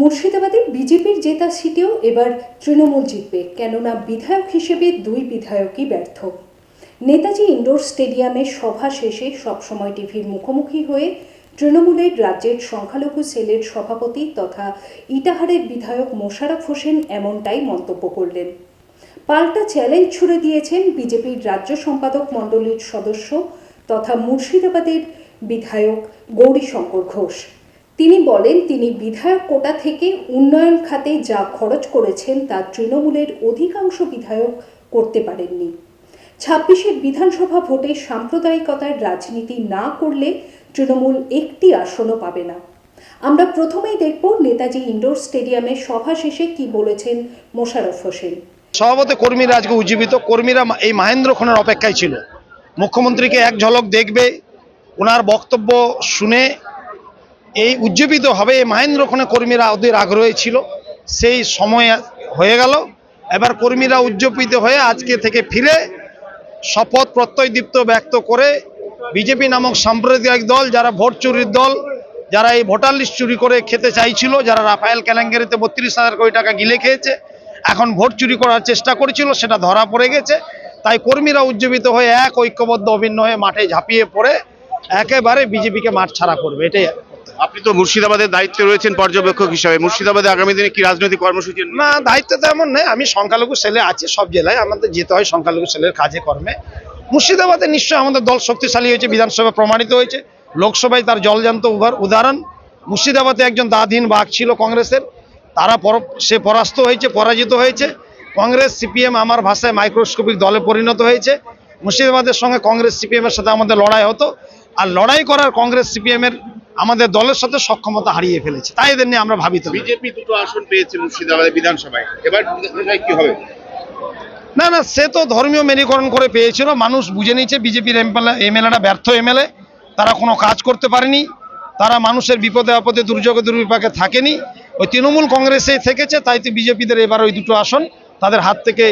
মুর্শিদাবাদে বিজেপির জেতা সিটেও এবার তৃণমূল জিতবে, কেননা বিধায়ক হিসেবে দুই বিধায়কই ব্যর্থ। নেতাজি ইন্ডোর স্টেডিয়ামে সভা শেষে সবসময় টিভির মুখোমুখি হয়ে তৃণমূলের রাজ্যের সংখ্যালঘু সেলের সভাপতি তথা ইটাহারের বিধায়ক মোশাররফ হোসেন এমনটাই মন্তব্য করলেন। পাল্টা চ্যালেঞ্জ ছুড়ে দিয়েছেন বিজেপির রাজ্য সম্পাদক মণ্ডলীর সদস্য তথা মুর্শিদাবাদের বিধায়ক গৌরীশঙ্কর ঘোষ। তিনি বলেন, তিনি বিধায়ক কোটা থেকে উন্নয়ন খাতে যা খরচ করেছেন তা তৃণমূলের অধিকাংশ বিধায়ক করতে পারেননি। ছাব্বিশের বিধানসভা ভোটে সাম্প্রদায়িকতার রাজনীতি না করলে তৃণমূল একটি আসনও পাবে না। আমরা প্রথমেই দেখব নেতাজি ইন্ডোর স্টেডিয়ামে সভা শেষে কি বলেছেন মোশাররফ হোসেন। সভাপতি কর্মীরা আজকে উজ্জীবিত। কর্মীরা এই মহেন্দ্র খনের অপেক্ষায় ছিল। মুখ্যমন্ত্রীকে এক ঝলক দেখবে, ওনার বক্তব্য শুনে এই উজ্জীবিত হবে এই কর্মীরা ওদের আগ্রহী ছিল। সেই সময় হয়ে গেল। এবার কর্মীরা উজ্জীবিত হয়ে আজকে থেকে ফিরে শপথ প্রত্যয়দীপ্ত ব্যক্ত করে বিজেপি নামক সাম্প্রদায়িক দল, যারা ভোট চুরির দল, যারা এই ভোটার লিস্ট চুরি করে খেতে চাইছিল, যারা রাফায়েল কেলেঙ্কারিতে বত্রিশ হাজার কোটি টাকা গিলে খেয়েছে, এখন ভোট চুরি করার চেষ্টা করেছিল, সেটা ধরা পড়ে গেছে। তাই কর্মীরা উজ্জীবিত হয়ে এক ঐক্যবদ্ধ অভিন্ন হয়ে মাঠে ঝাঁপিয়ে পড়ে। একেবারে বিজেপিকে মাঠ ছাড়া করবে, এটাই আপনি তো মুর্শিদাবাদের দায়িত্বে রয়েছেন পর্যবেক্ষক হিসাবে। মুর্শিদাবাদে আগামী দিনে কি রাজনৈতিক কর্মসূচি না, দায়িত্ব তো এমন নেই। আমি সংখ্যালঘু সেলে আছি সব জেলায়। আমাদের যেতে হয় সংখ্যালঘু সেলের কাজে, কর্মে। মুর্শিদাবাদে নিশ্চয়ই আমাদের দল শক্তিশালী হয়েছে, বিধানসভা প্রমাণিত হয়েছে। লোকসভায় তার জলজান্ত উদাহরণ। মুর্শিদাবাদে একজন দাধীন বাঘ ছিল কংগ্রেসের। তারা সে পরাস্ত হয়েছে, পরাজিত হয়েছে। কংগ্রেস, সিপিএম আমার ভাষায় মাইক্রোস্কোপিক দলে পরিণত হয়েছে। মুর্শিদাবাদের সঙ্গে কংগ্রেস, সিপিএমের সাথে আমাদের লড়াই হতো। আর লড়াই করার কংগ্রেস সিপিএম এর আমাদের দলের সাথে সক্ষমতা হারিয়ে ফেলেছে। তাই এদের নিয়ে আমরা ভাবিত বিজেপি দুটো আসন পেয়েছে মুর্শিদাবাদে বিধানসভায়। এবার কি হবে? না না সে তো ধর্মীয় মেরীকরণ করে পেয়েছিল। মানুষ বুঝে নিয়েছে বিজেপির এমএলএরা ব্যর্থ এমএলএ। তারা কোনো কাজ করতে পারেনি। তারা মানুষের বিপদে আপদে দুর্যোগে দুর্বিপাকে থাকেনি। ওই তৃণমূল কংগ্রেসেই থেকেছে তাই তো বিজেপিদের এবার ওই দুটো আসন তাদের হাত থেকে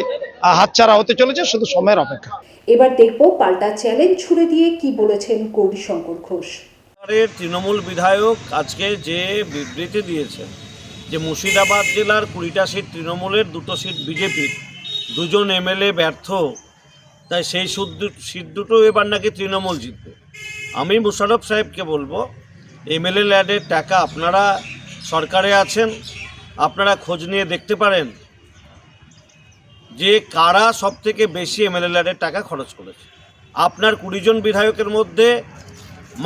হাতছাড়া হতে চলেছে শুধু সময়ের অপেক্ষা। এবার দেখব পাল্টা চ্যালেঞ্জ ছুড়ে দিয়ে কি বলেছেন গৌরীশঙ্কর ঘোষ। তৃণমূল বিধায়ক আজকে যে বিবৃতি দিয়েছেন যে মুর্শিদাবাদ জেলার কুড়িটা সিট তৃণমূলের, দুটো সিট বিজেপির, দুজন এমএলএ ব্যর্থ, তাই সেই সিট দুটো এবার নাকি তৃণমূল জিতবে। আমি মুশারফ সাহেবকে বলব, এমএলএ ল্যাডের টাকা আপনারা সরকারে আছেন, আপনারা খোঁজ নিয়ে দেখতে পারেন যে কারা সব থেকে বেশি এমএলএ ল্যাডের টাকা খরচ করেছে। আপনার কুড়িজন বিধায়কের মধ্যে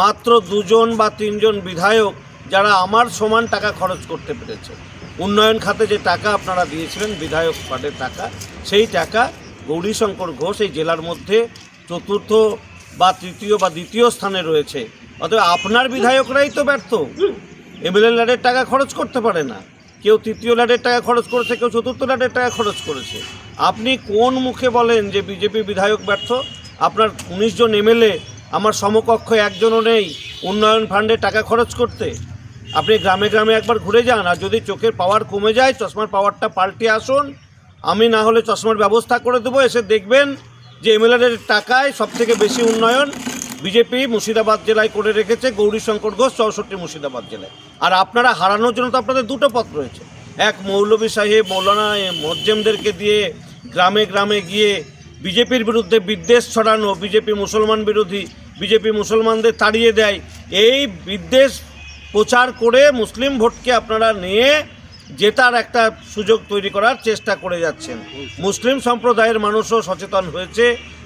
মাত্র দুজন বা তিনজন বিধায়ক যারা আমার সমান টাকা খরচ করতে পেরেছে। উন্নয়ন খাতে যে টাকা আপনারা দিয়েছিলেন, বিধায়ক ফান্ডের টাকা, সেই টাকা গৌরীশঙ্কর ঘোষ এই জেলার মধ্যে চতুর্থ বা তৃতীয় বা দ্বিতীয় স্থানে রয়েছে। অতএব আপনার বিধায়করাই তো ব্যর্থ। এমএলএ ল্যাডের টাকা খরচ করতে পারে না। কেউ তৃতীয় ল্যাডের টাকা খরচ করেছে, কেউ চতুর্থ ল্যাডের টাকা খরচ করেছে। আপনি কোন মুখে বলেন যে বিজেপি বিধায়ক ব্যর্থ? আপনার উনিশ জন এমএলএ আমার সমকক্ষ একজনও নেই উন্নয়ন ফান্ডে টাকা খরচ করতে। আপনি গ্রামে গ্রামে একবার ঘুরে যান আর যদি চোখের পাওয়ার কমে যায়, চশমার পাওয়ারটা পাল্টে আসুন। আমি না হলে চশমার ব্যবস্থা করে দেবো, এসে দেখবেন যে এমএলএদের টাকায় সবথেকে বেশি উন্নয়ন বিজেপি মুর্শিদাবাদ জেলায় করে রেখেছে গৌরীশঙ্কর ঘোষ চৌষট্টি মুর্শিদাবাদ জেলায়। আর আপনারা হারানোর জন্য তো আপনাদের দুটো পথ রয়েছে। এক মৌলবী সাহেব, মৌলানা মজ্জেমদেরকে দিয়ে গ্রামে গ্রামে গিয়ে বিজেপির বিরুদ্ধে বিদ্বেষ ছড়ানো, বিজেপি মুসলমান বিরোধী, বিজেপি মুসলমানদের তাড়িয়ে দেয়, এই বিদ্বেষ প্রচার করে মুসলিম ভোটকে আপনারা নিয়ে জেতার একটা সুযোগ তৈরি করার চেষ্টা করে যাচ্ছেন। মুসলিম সম্প্রদায়ের মানুষও সচেতন হয়েছে,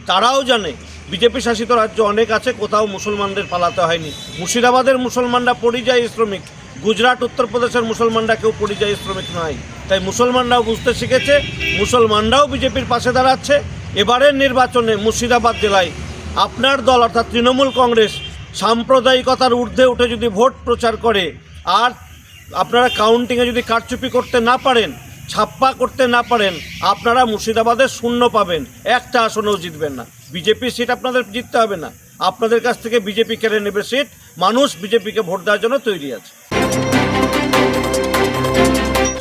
তারাও জানে, বিজেপি শাসিত রাজ্য অনেক আছে, কোথাও মুসলমানদের পালাতে হয়নি। মুর্শিদাবাদের মুসলমানরা পরিযায়ী শ্রমিক, গুজরাট উত্তরপ্রদেশের মুসলমানরা কেউ পরিযায়ী শ্রমিক নয়। তাই মুসলমানরাও বুঝতে শিখেছে, মুসলমানরাও বিজেপির পাশে দাঁড়াচ্ছে এবারের নির্বাচনে মুর্শিদাবাদ জেলায় আপনার দল, অর্থাৎ তৃণমূল কংগ্রেস, সাম্প্রদায়িকতার ঊর্ধ্বে উঠে যদি ভোট প্রচার করে আর আপনারা কাউন্টিংয়ে যদি কারচুপি করতে না পারেন, ছাপ্পা করতে না পারেন, আপনারা মুর্শিদাবাদে শূন্য পাবেন। একটা আসনেও জিতবেন না। বিজেপি সিট আপনাদের জিততে হবে না। আপনাদের কাছ থেকে বিজেপি কেড়ে নেবে সিট। মানুষ বিজেপিকে ভোট দেওয়ার জন্য তৈরি আছে।